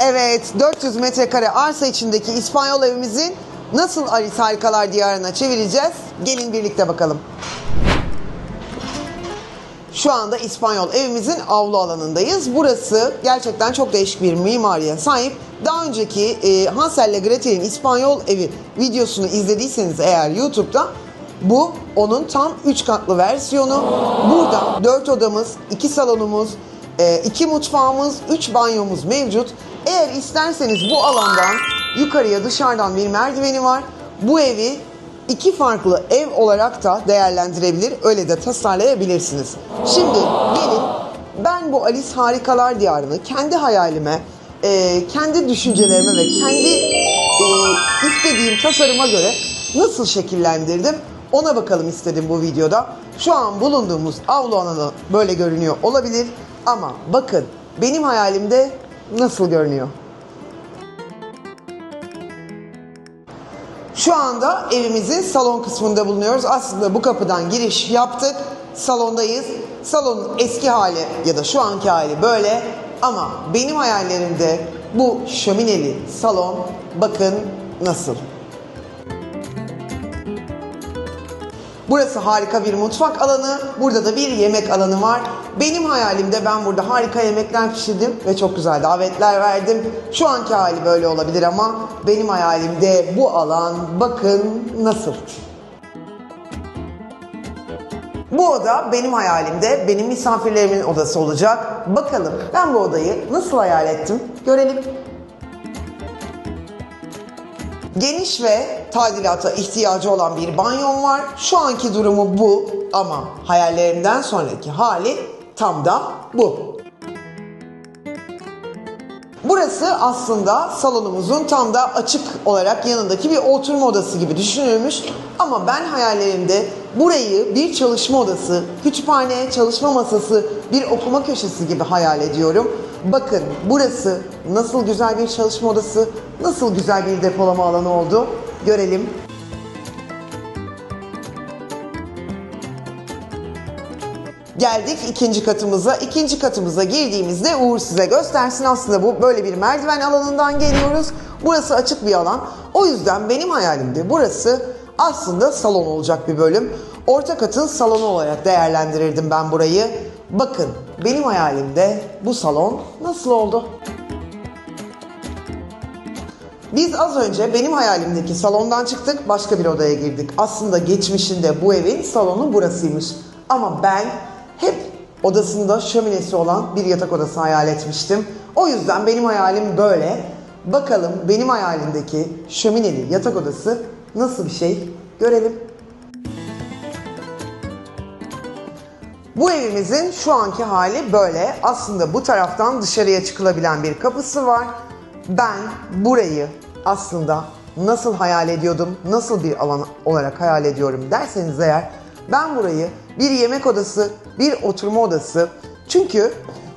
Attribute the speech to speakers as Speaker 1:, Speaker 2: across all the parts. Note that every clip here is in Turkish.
Speaker 1: Evet, 400 metrekare arsa içindeki İspanyol evimizin nasıl Alice Harikalar Diyarı'na çevireceğiz? Gelin birlikte bakalım. Şu anda İspanyol evimizin avlu alanındayız. Burası gerçekten çok değişik bir mimariye sahip. Daha önceki e, Hansel ile Gretel'in İspanyol evi videosunu izlediyseniz eğer YouTube'da bu onun tam 3 katlı versiyonu. Burada 4 odamız, 2 salonumuz, 2 mutfağımız, 3 banyomuz mevcut. Eğer isterseniz bu alandan yukarıya dışarıdan bir merdiveni var. Bu evi iki farklı ev olarak da değerlendirebilir, öyle de tasarlayabilirsiniz. Şimdi gelin ben bu Alice Harikalar Diyarı'nı kendi hayalime, e, kendi düşüncelerime ve kendi e, istediğim tasarıma göre nasıl şekillendirdim ona bakalım istedim bu videoda. Şu an bulunduğumuz avlu alanı böyle görünüyor olabilir ama bakın benim hayalimde nasıl görünüyor. Şu anda evimizin salon kısmında bulunuyoruz. Aslında bu kapıdan giriş yaptık. Salondayız. Salonun eski hali ya da şu anki hali böyle. Ama benim hayallerimde bu şömineli salon bakın nasıl. Burası harika bir mutfak alanı. Burada da bir yemek alanı var. Benim hayalimde ben burada harika yemekler pişirdim ve çok güzel davetler verdim. Şu anki hali böyle olabilir ama benim hayalimde bu alan bakın nasıl. Bu oda benim hayalimde benim misafirlerimin odası olacak. Bakalım ben bu odayı nasıl hayal ettim görelim. Geniş ve tadilata ihtiyacı olan bir banyom var. Şu anki durumu bu ama hayallerimden sonraki hali tam da bu. Burası aslında salonumuzun tam da açık olarak yanındaki bir oturma odası gibi düşünülmüş. Ama ben hayallerimde burayı bir çalışma odası, kütüphane, çalışma masası, bir okuma köşesi gibi hayal ediyorum. Bakın burası nasıl güzel bir çalışma odası, nasıl güzel bir depolama alanı oldu. Görelim. Geldik ikinci katımıza. İkinci katımıza girdiğimizde Uğur size göstersin. Aslında bu böyle bir merdiven alanından geliyoruz. Burası açık bir alan. O yüzden benim hayalimde burası aslında salon olacak bir bölüm. Orta katın salonu olarak değerlendirirdim ben burayı. Bakın benim hayalimde bu salon nasıl oldu? Biz az önce benim hayalimdeki salondan çıktık, başka bir odaya girdik. Aslında geçmişinde bu evin salonu burasıymış. Ama ben hep odasında şöminesi olan bir yatak odası hayal etmiştim. O yüzden benim hayalim böyle. Bakalım benim hayalimdeki şömineli yatak odası nasıl bir şey görelim. Bu evimizin şu anki hali böyle. Aslında bu taraftan dışarıya çıkılabilen bir kapısı var. Ben burayı aslında nasıl hayal ediyordum, nasıl bir alan olarak hayal ediyorum derseniz eğer ben burayı bir yemek odası, bir oturma odası çünkü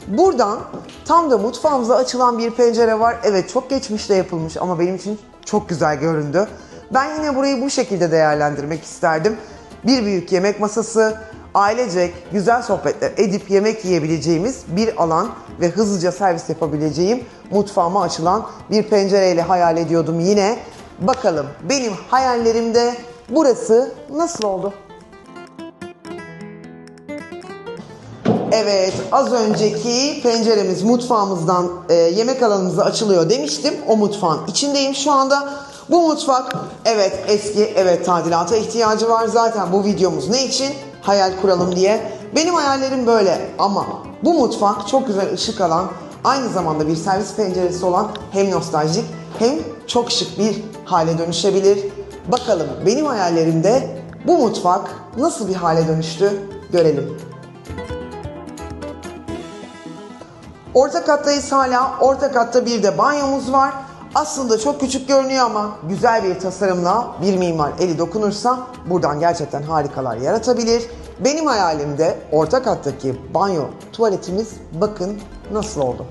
Speaker 1: buradan tam da mutfağımıza açılan bir pencere var. Evet çok geçmişte yapılmış ama benim için çok güzel göründü. Ben yine burayı bu şekilde değerlendirmek isterdim. Bir büyük yemek masası, ailecek güzel sohbetler edip yemek yiyebileceğimiz bir alan ve hızlıca servis yapabileceğim mutfağıma açılan bir pencereyle hayal ediyordum yine. Bakalım benim hayallerimde burası nasıl oldu? Evet, az önceki penceremiz mutfağımızdan e, yemek alanımıza açılıyor demiştim. O mutfağın içindeyim şu anda. Bu mutfak evet eski, evet tadilata ihtiyacı var. Zaten bu videomuz ne için? Hayal kuralım diye. Benim hayallerim böyle ama bu mutfak çok güzel ışık alan, aynı zamanda bir servis penceresi olan hem nostaljik hem çok şık bir hale dönüşebilir. Bakalım benim hayallerimde bu mutfak nasıl bir hale dönüştü görelim. Orta kattayız hala. Orta katta bir de banyomuz var. Aslında çok küçük görünüyor ama güzel bir tasarımla bir mimar eli dokunursa buradan gerçekten harikalar yaratabilir. Benim hayalimde orta kattaki banyo tuvaletimiz bakın nasıl oldu.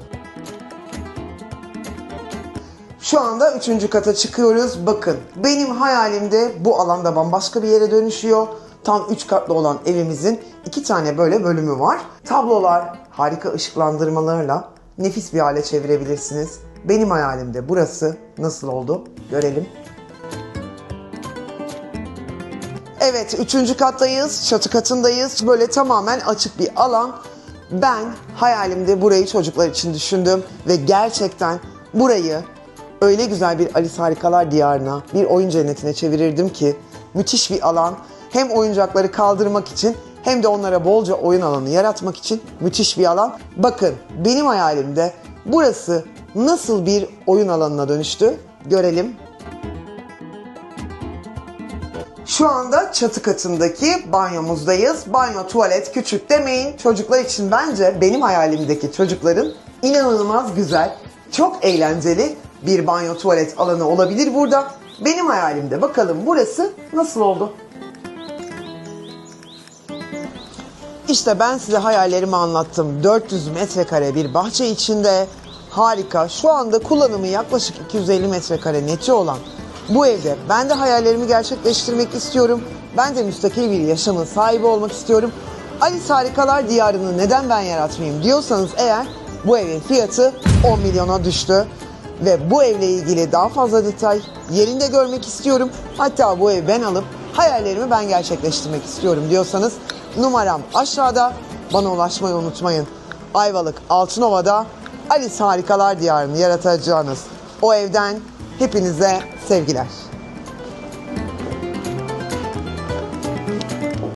Speaker 1: Şu anda üçüncü kata çıkıyoruz. Bakın benim hayalimde bu alanda bambaşka bir yere dönüşüyor. Tam üç katlı olan evimizin iki tane böyle bölümü var. Tablolar harika ışıklandırmalarla nefis bir hale çevirebilirsiniz. benim hayalimde burası nasıl oldu görelim. Evet, üçüncü kattayız, çatı katındayız. Böyle tamamen açık bir alan. Ben hayalimde burayı çocuklar için düşündüm ve gerçekten burayı öyle güzel bir Alice Harikalar Diyarı'na, bir oyun cennetine çevirirdim ki müthiş bir alan. Hem oyuncakları kaldırmak için hem de onlara bolca oyun alanı yaratmak için müthiş bir alan. Bakın benim hayalimde burası nasıl bir oyun alanına dönüştü görelim. Şu anda çatı katındaki banyomuzdayız. Banyo, tuvalet küçük demeyin. Çocuklar için bence benim hayalimdeki çocukların inanılmaz güzel, çok eğlenceli bir banyo tuvalet alanı olabilir burada. Benim hayalimde bakalım burası nasıl oldu? İşte ben size hayallerimi anlattım. 400 metrekare bir bahçe içinde harika. Şu anda kullanımı yaklaşık 250 metrekare neti olan bu evde ben de hayallerimi gerçekleştirmek istiyorum. Ben de müstakil bir yaşamın sahibi olmak istiyorum. Alice Harikalar Diyarı'nı neden ben yaratmayayım diyorsanız eğer bu evin fiyatı 10 milyona düştü. Ve bu evle ilgili daha fazla detay yerinde görmek istiyorum. Hatta bu evi ben alıp hayallerimi ben gerçekleştirmek istiyorum diyorsanız numaram aşağıda. Bana ulaşmayı unutmayın. Ayvalık Altınova'da Alice Harikalar Diyarı'nı yaratacağınız o evden hepinize sevgiler.